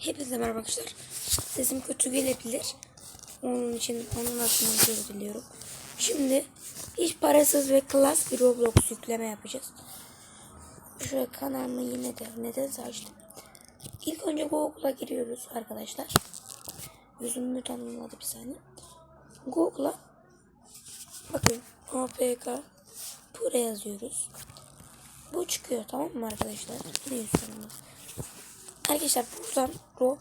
Hepinize merhaba arkadaşlar. Sesim kötü gelebilir. Onun için onun adına özür diliyorum. Şimdi hiç parasız ve klas bir Roblox yükleme yapacağız. Şöyle kanalımı yine de neden açtım. İlk önce Google'a giriyoruz arkadaşlar. Yüzümü tanımladı bir saniye. Google'a bakın APK Pure yazıyoruz. Bu çıkıyor tamam mı arkadaşlar? Ne istiyorsunuz? Arkadaşlar buradan Ro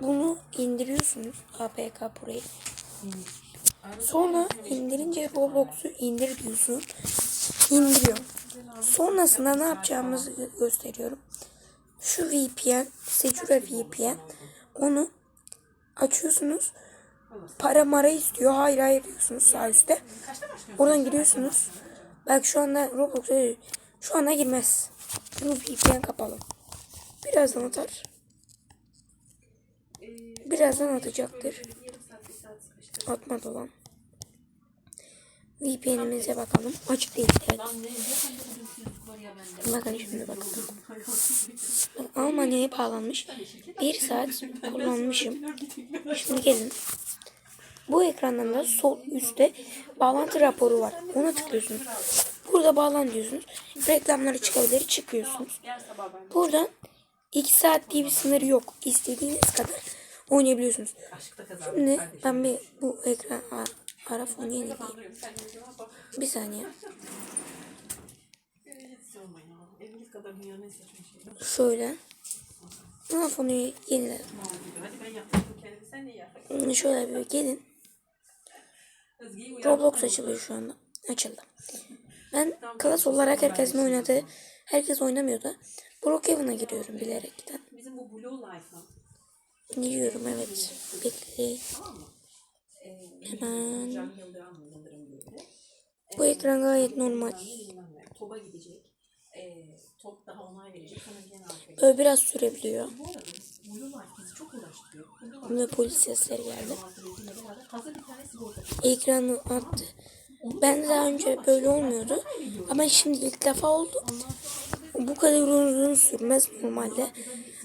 bunu indiriyorsunuz APK Pro'yu. Sonra indirince Roblox'u indir diyorsun. İndiriyor. Sonrasında ne yapacağımızı gö- gösteriyorum. Şu VPN, Secure VPN onu açıyorsunuz. Para mara istiyor. Hayır hayır diyorsunuz sağ üstte. Oradan giriyorsunuz. Bak şu anda Roblox'a şu anda girmez. Bu VPN kapalı. Birazdan atar. Birazdan atacaktır. Atmadı lan. VPN'imize bakalım. Açık değil. Evet. Bakın şimdi bakalım. Bak, Almanya'ya bağlanmış. Bir saat kullanmışım. Şimdi gelin. Bu ekrandan da sol üstte bağlantı raporu var. Ona tıklıyorsunuz. Burada bağlan diyorsunuz. Reklamları çıkabilir çıkıyorsunuz. Buradan 2 saat diye bir sınır yok. İstediğiniz kadar oynayabiliyorsunuz. Şimdi ben bir bu ekran ara fonu yenileyim. Bir saniye. Şöyle. Ara fonu yenile. Hadi ben yaptım kendimi sen ne yap? Şöyle bir gelin. Roblox açılıyor şu anda. Açıldı. Ben klas olarak herkesin oynadığı, herkes oynamıyordu. Brookhaven'a giriyorum bilerekten. Bizim bu Blue Life'la. Giriyorum evet. Bekleyin. Hemen. Yıldırım böyle. Bu ekran gayet normal. Ne. Toba gidecek. Ee, top daha onay verecek. Böyle biraz sürebiliyor. Life Life Ve polis sesleri geldi. Ekranı attı. Ben daha önce böyle olmuyordu. Ama şimdi ilk defa oldu. Bu kadar uzun sürmez normalde.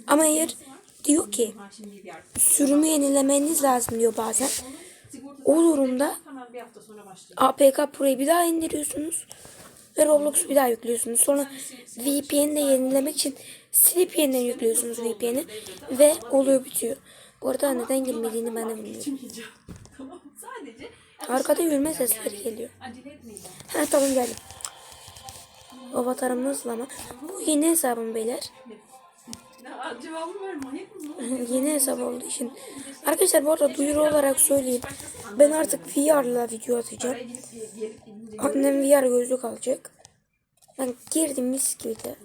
Ama eğer diyor ki sürümü yenilemeniz lazım diyor bazen. O durumda. APK Pro'yu bir daha indiriyorsunuz. Ve Roblox'u bir daha yüklüyorsunuz. Sonra VPN'i de yenilemek için silip yeniden yüklüyorsunuz VPN'i. Ve oluyor bitiyor. Bu arada neden girmediğini ben de bilmiyorum. Arkada yürüme sesleri geliyor. Ha tamam geldim. Avatarım nasıl ama? Bu yeni hesabım beyler. Yeni hesap olduğu için. Arkadaşlar bu arada duyuru olarak söyleyeyim. Ben artık VR'la video atacağım. Annem VR gözlük alacak. Ben girdim mis gibi de.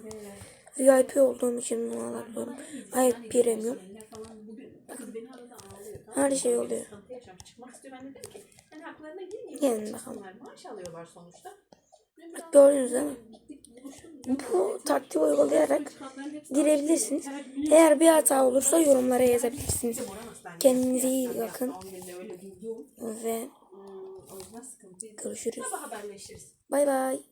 VIP olduğum için bunu alabiliyorum. Hayır premium. Her şey oluyor. Gelin bakalım. Sonuçta. Gördünüz değil mi? Bu taktiği uygulayarak girebilirsiniz. Eğer bir hata olursa yorumlara yazabilirsiniz. Kendinize iyi bakın ve görüşürüz. Bay bay.